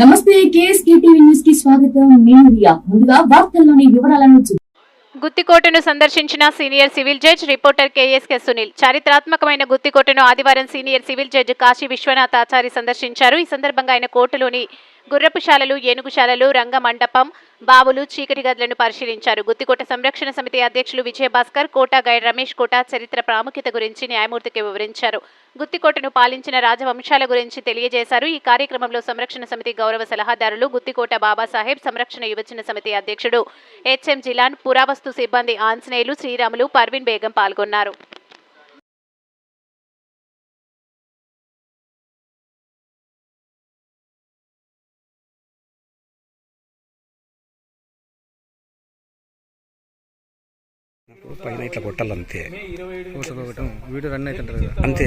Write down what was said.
నమస్తే KSK TV న్యూస్కి స్వాగతం. నేను రియా. ముందుగా వార్తల్లోని వివరాలను గుత్తికోటను సందర్శించిన senior civil judge reporter KSK Sunil. చారిత్రాత్మకమైన గుత్తికోటను ఆదివారం senior civil judge Kashi Vishwanath Achari సందర్శించారు. ఈ సందర్భంగా ఆయన కోర్టులోని గుర్రపుశాలలు ఏనుగుశాలలు రంగమండపం బావులు చీకటి గదులను పరిశీలించారు. గుత్తికోట సంరక్షణ సమితి అధ్యక్షులు విజయభాస్కర్ కోట గైడ్ రమేష్ కోట చరిత్ర ప్రాముఖ్యత గురించి న్యాయమూర్తికి వివరించారు. గుత్తికోటను పాలించిన రాజవంశాల గురించి తెలియజేశారు. ఈ కార్యక్రమంలో సంరక్షణ సమితి గౌరవ సలహాదారులు గుత్తికోట బాబాసాహెబ్ సంరక్షణ యువజన సమితి అధ్యక్షుడు హెచ్ఎం జిలాన్ పురావస్తు సిబ్బంది ఆంజనేయులు శ్రీరాములు పర్వీన్ బేగం పాల్గొన్నారు. పైన ఇట్లా కొట్టాలి అంతే. వీడియో రన్ అవుతుంటారు కదా. అంతే.